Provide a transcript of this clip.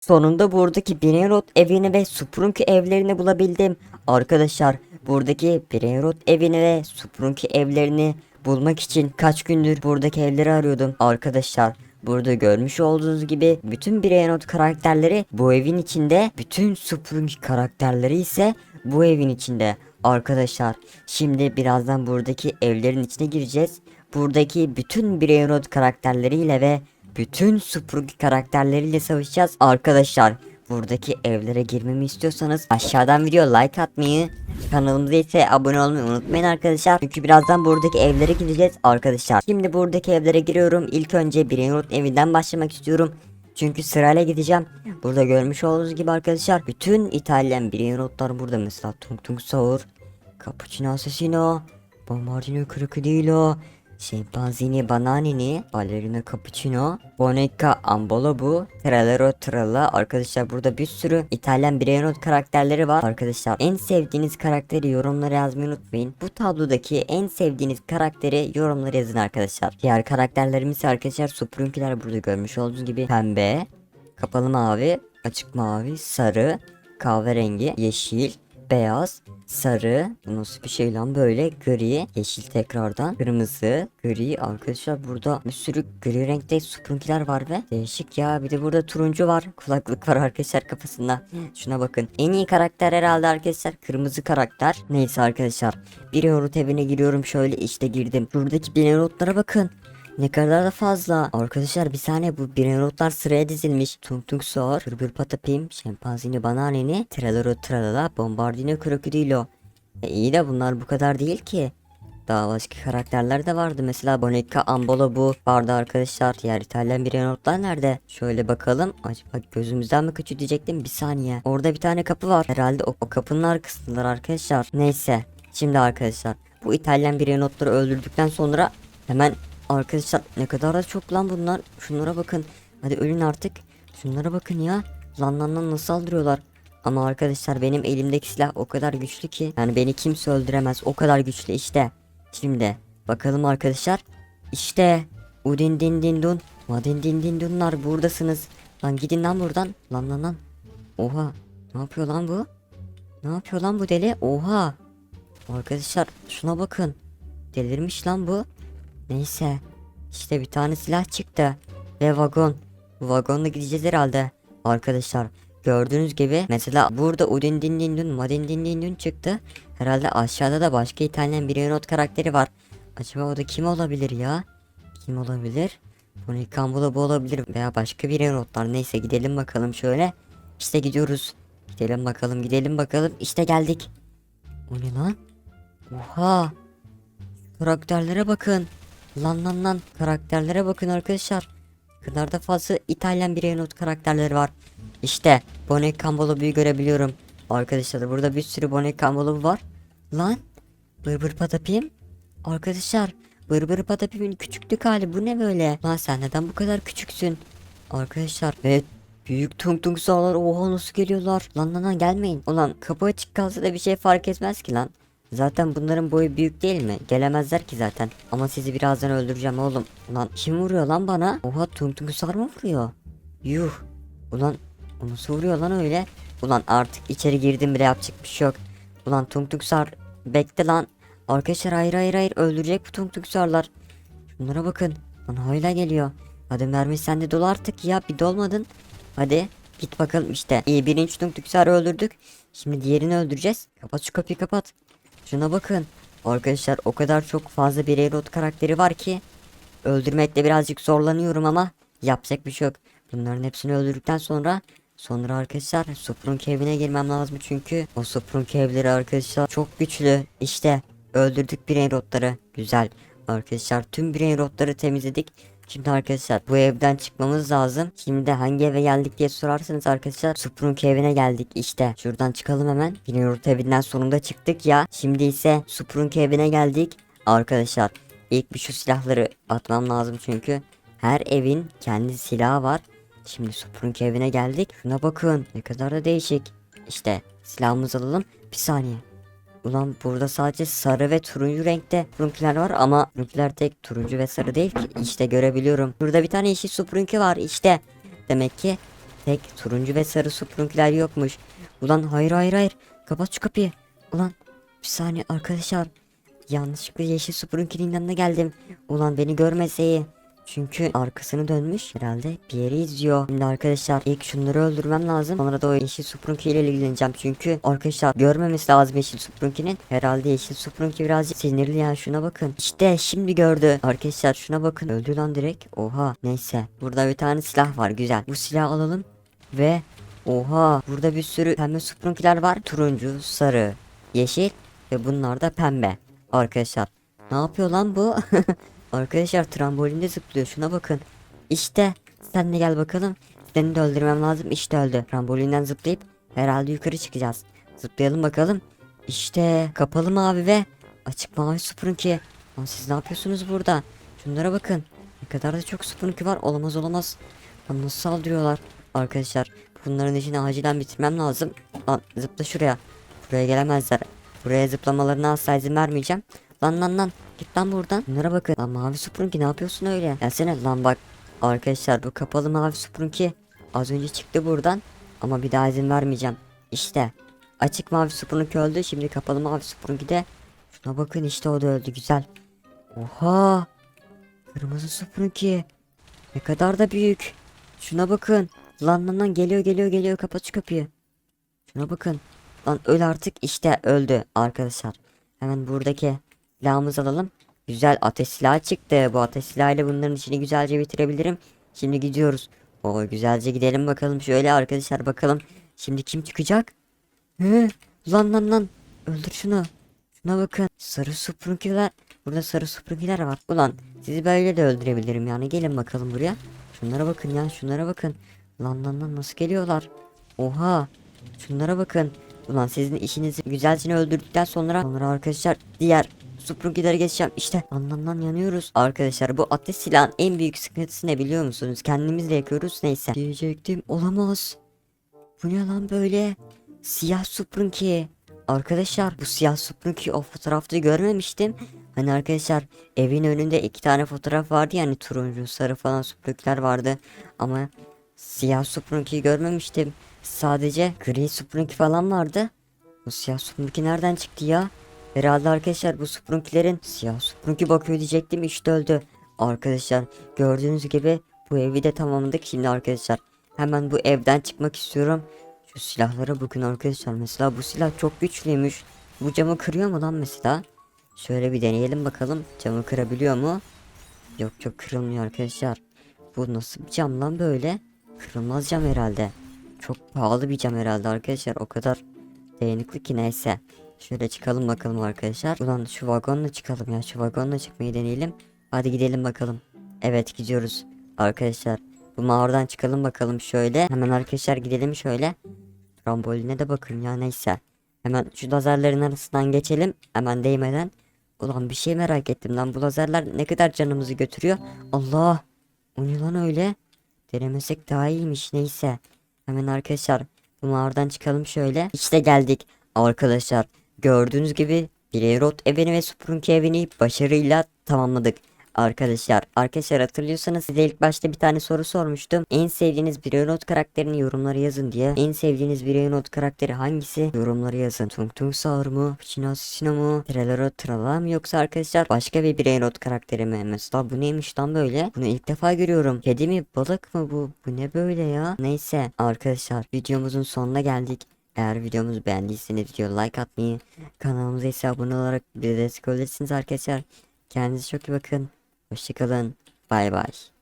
Sonunda buradaki Brainrot evini ve Sprunk evlerini bulabildim. Arkadaşlar buradaki Brainrot evini ve Sprunk evlerini bulmak için kaç gündür buradaki evleri arıyordum. Arkadaşlar burada görmüş olduğunuz gibi bütün Brainrot karakterleri bu evin içinde. Bütün Sprunk karakterleri ise bu evin içinde. Arkadaşlar şimdi birazdan buradaki evlerin içine gireceğiz. Buradaki bütün Brainrot karakterleriyle ve bütün Sprunk karakterleriyle savaşacağız. Arkadaşlar buradaki evlere girmemi istiyorsanız aşağıdan video like atmayı kanalımıza ise abone olmayı unutmayın arkadaşlar. Çünkü birazdan buradaki evlere gireceğiz arkadaşlar. Şimdi buradaki evlere giriyorum. İlk önce Brainrot evinden başlamak istiyorum. Çünkü sırayla gideceğim. Burada görmüş olduğunuz gibi arkadaşlar bütün İtalyan Brainrotlar burada mesela Tung Tung Saur, Cappuccino Assassino, Bombardino Crocodilo, Scimpanzini Bananini, Ballerina Cappuccino, Boneca Ambolobu, Tralero Tralla. Arkadaşlar burada bir sürü İtalyan Brainrot karakterleri var. Arkadaşlar en sevdiğiniz karakteri yorumlara yazmayı unutmayın. Bu tablodaki en sevdiğiniz karakteri yorumlara yazın arkadaşlar. Diğer karakterlerimiz arkadaşlar Suprunkiler burada görmüş olduğunuz gibi pembe, kapalı mavi, açık mavi, sarı, kahverengi, yeşil, beyaz, sarı, bu nasıl bir şey lan böyle, gri, yeşil tekrardan, kırmızı, gri. Arkadaşlar burada bir sürü gri renkte süprünkiler var ve değişik ya. Bir de burada turuncu var, kulaklık var arkadaşlar kafasında. Şuna bakın. En iyi karakter herhalde arkadaşlar kırmızı karakter. Neyse arkadaşlar. Bir Eurot evine giriyorum şöyle işte girdim. Buradaki bir Eurotlara bakın. Ne kadar da fazla. Arkadaşlar bir saniye bu Brainrotlar sıraya dizilmiş. Tung Tung Saur, Hırbır Patapim, Şempanzini Bananini, Tralero Tralala, Bombardino Crocodilo. E iyi de bunlar bu kadar değil ki. Daha başka karakterler de vardı. Mesela Boneca Ambolo bu vardı arkadaşlar. Diğer İtalyan Brainrotlar nerede? Şöyle bakalım. Acaba gözümüzden mi kaçıyor diyecektim. Bir saniye. Orada bir tane kapı var. Herhalde o, o kapının arkasındalar arkadaşlar. Neyse. Şimdi arkadaşlar. Bu İtalyan Brainrotları öldürdükten sonra hemen Arkadaşlar ne kadar da çok lan bunlar. Şunlara bakın. Hadi ölün artık. Şunlara bakın ya. Lan lan lan nasıl saldırıyorlar. Ama arkadaşlar benim elimdeki silah o kadar güçlü ki. Yani beni kimse öldüremez. O kadar güçlü işte. Şimdi bakalım arkadaşlar. İşte. Udin din din dun. Madin din din dunlar buradasınız. Lan gidin lan buradan. Lan lan lan. Oha. Ne yapıyor lan bu? Ne yapıyor lan bu deli? Oha. Arkadaşlar şuna bakın. Delirmiş lan bu. Neyse. İşte bir tane silah çıktı. Ve vagon. Vagonla gideceğiz herhalde. Arkadaşlar gördüğünüz gibi mesela burada Udin Din Din Dun Madin Din Din Dun çıktı. Herhalde aşağıda da başka İtalyan bir not karakteri var. Acaba o da kim olabilir ya? Kim olabilir? Bu Nikambola bu olabilir veya başka bir notlar. Neyse gidelim bakalım şöyle. İşte gidiyoruz. Gidelim bakalım gidelim bakalım. İşte geldik. O ne lan? Oha. Karakterlere bakın. Lan lan lan karakterlere bakın arkadaşlar. Kadar da fazla İtalyan bir not karakterleri var. İşte Bonek Cambolobu'yu görebiliyorum. Arkadaşlar burada bir sürü Bonek Cambolobu var. Lan Bır bır patapim. Arkadaşlar Bır bır patapim'in küçüklük hali bu ne böyle? Lan sen neden bu kadar küçüksün? Arkadaşlar ve büyük tung tung sağlar oha nasıl geliyorlar? Lan lan lan gelmeyin. Ulan kapı açık kalsa da bir şey fark etmez ki lan. Zaten bunların boyu büyük değil mi? Gelemezler ki zaten. Ama sizi birazdan öldüreceğim oğlum. Ulan kim vuruyor lan bana? Oha tung sar mı vuruyor? Yuh. Ulan o nasıl vuruyor lan öyle? Ulan artık içeri girdim bile yapacak bir şey yok. Ulan tung sar. Bekle lan. Arkadaşlar hayır hayır hayır öldürecek bu tung sarlar. Şunlara bakın. Lan hala geliyor. Hadi mermi sende dolu artık ya bir dolmadın. Hadi git bakalım işte. İyi birinci tung sarı öldürdük. Şimdi diğerini öldüreceğiz. Kapat şu kapıyı kapat. Şuna bakın. Arkadaşlar o kadar çok fazla bir Erot karakteri var ki öldürmekte birazcık zorlanıyorum ama yapacak bir şey yok. Bunların hepsini öldürdükten sonra sonra arkadaşlar Suprun evine girmem lazım çünkü o Suprun evleri arkadaşlar çok güçlü. İşte öldürdük bir Erotları. Güzel. Arkadaşlar tüm bir Erotları temizledik. Şimdi arkadaşlar bu evden çıkmamız lazım. Şimdi hangi eve geldik diye sorarsanız arkadaşlar Suprunk evine geldik işte. Şuradan çıkalım hemen. Yine yurt evinden sonunda çıktık ya. Şimdi ise Suprunk evine geldik. Arkadaşlar ilk bir şu silahları atmam lazım çünkü her evin kendi silahı var. Şimdi Suprunk evine geldik. Şuna bakın ne kadar da değişik. İşte silahımızı alalım. Bir saniye. Ulan burada sadece sarı ve turuncu renkte sprunkiler var ama sprunkiler tek turuncu ve sarı değil ki. İşte görebiliyorum. Burada bir tane yeşil sprunki var işte. Demek ki tek turuncu ve sarı Sprunkiler yokmuş. Ulan hayır hayır hayır. Kapat şu kapıyı. Ulan bir saniye arkadaşlar. Yanlışlıkla yeşil Sprunki'nin yanına geldim. Ulan beni görmese iyi. Çünkü arkasını dönmüş herhalde bir yeri izliyor. Şimdi arkadaşlar ilk şunları öldürmem lazım. Sonra da o yeşil Sprunki ile ilgileneceğim. Çünkü arkadaşlar görmemesi lazım yeşil Sprunki'nin. Herhalde yeşil Sprunki birazcık sinirli ya şuna bakın. İşte şimdi gördü. Arkadaşlar şuna bakın. Öldü lan direkt. Oha neyse. Burada bir tane silah var güzel. Bu silahı alalım. Ve oha burada bir sürü pembe Sprunkiler var. Turuncu, sarı, yeşil ve bunlar da pembe. Arkadaşlar ne yapıyor lan bu? Arkadaşlar trambolinde zıplıyor şuna bakın. İşte sen de gel bakalım. Seni de öldürmem lazım işte öldü. Trambolinden zıplayıp herhalde yukarı çıkacağız. Zıplayalım bakalım. İşte kapalı mavi ve açık mavi Sprunky. Lan siz ne yapıyorsunuz burada? Şunlara bakın. Ne kadar da çok Sprunky var olamaz olamaz. Lan nasıl saldırıyorlar? Arkadaşlar bunların işini acilen bitirmem lazım. Lan zıpla şuraya. Buraya gelemezler. Buraya zıplamalarına asla izin vermeyeceğim. Lan lan lan. Git lan buradan. Bunlara bakın. Lan mavi Sprunky ne yapıyorsun öyle? Gelsene lan bak. Arkadaşlar bu kapalı mavi Sprunky az önce çıktı buradan. Ama bir daha izin vermeyeceğim. İşte. Açık mavi Sprunky öldü. Şimdi kapalı mavi Sprunky de. Şuna bakın işte o da öldü. Güzel. Oha. Kırmızı Sprunky. Ne kadar da büyük. Şuna bakın. Lan lan lan geliyor geliyor geliyor. Kapat şu kapıyı. Şuna bakın. Lan öl artık işte öldü arkadaşlar. Hemen buradaki silahımızı alalım. Güzel ateş silahı çıktı. Bu ateş silahıyla bunların işini güzelce bitirebilirim. Şimdi gidiyoruz. O güzelce gidelim bakalım şöyle arkadaşlar bakalım. Şimdi kim çıkacak? Hı? Lan lan lan. Öldür şunu. Şuna bakın. Sarı süpürgeler. Burada sarı süpürgeler var. Ulan sizi böyle de öldürebilirim yani. Gelin bakalım buraya. Şunlara bakın ya şunlara bakın. Lan lan lan nasıl geliyorlar? Oha. Şunlara bakın. Ulan sizin işinizi güzelce öldürdükten sonra sonra arkadaşlar diğer süpürgelere geçeceğim. İşte lan yanıyoruz. Arkadaşlar bu ateş silahın en büyük sıkıntısı ne biliyor musunuz? Kendimiz de yakıyoruz neyse. Diyecektim olamaz. Bu ne lan böyle? Siyah Sprunky. Arkadaşlar bu siyah Sprunky o fotoğrafta görmemiştim. Hani arkadaşlar evin önünde iki tane fotoğraf vardı yani turuncu sarı falan Sprunky'ler vardı. Ama siyah Sprunky'yi görmemiştim. Sadece gri Sprunky falan vardı. Bu siyah Sprunky nereden çıktı ya? Herhalde arkadaşlar bu Sprunky'lerin siyah Sprunky bakıyor diyecektim işte öldü. Arkadaşlar gördüğünüz gibi bu evi de tamamladık şimdi arkadaşlar. Hemen bu evden çıkmak istiyorum. Şu silahlara bakın arkadaşlar. Mesela bu silah çok güçlüymüş. Bu camı kırıyor mu lan mesela? Şöyle bir deneyelim bakalım. Camı kırabiliyor mu? Yok yok kırılmıyor arkadaşlar. Bu nasıl bir cam lan böyle? Kırılmaz cam herhalde. Çok pahalı bir cam herhalde arkadaşlar. O kadar dayanıklı ki neyse. Şöyle çıkalım bakalım arkadaşlar. Ulan şu vagonla çıkalım ya. Şu vagonla çıkmayı deneyelim. Hadi gidelim bakalım. Evet gidiyoruz. Arkadaşlar bu mağaradan çıkalım bakalım şöyle. Hemen arkadaşlar gidelim şöyle. Tramboline de bakın ya neyse. Hemen şu lazerlerin arasından geçelim. Hemen değmeden. Ulan bir şey merak ettim lan. Bu lazerler ne kadar canımızı götürüyor. Allah. O ne lan öyle? Denemesek daha iyiymiş neyse. Hemen arkadaşlar bu mağaradan çıkalım şöyle. İşte geldik. Arkadaşlar gördüğünüz gibi Birerot evini ve Sprunky evini başarıyla tamamladık. Arkadaşlar, arkadaşlar hatırlıyorsanız size ilk başta bir tane soru sormuştum. En sevdiğiniz Birerot karakterini yorumlara yazın diye. En sevdiğiniz Birerot karakteri hangisi? Yorumlara yazın. Tung Tung Saur mu? Sino mu? Trelero Trala mı? Yoksa arkadaşlar başka bir Birerot karakteri mi? Mesela bu neymiş lan böyle? Bunu ilk defa görüyorum. Kedi mi? Balık mı bu? Bu ne böyle ya? Neyse arkadaşlar videomuzun sonuna geldik. Eğer videomuzu beğendiyseniz video like atmayı, kanalımıza ise abone olarak bir destek olabilirsiniz arkadaşlar. Kendinize çok iyi bakın. Hoşçakalın. Bay bay.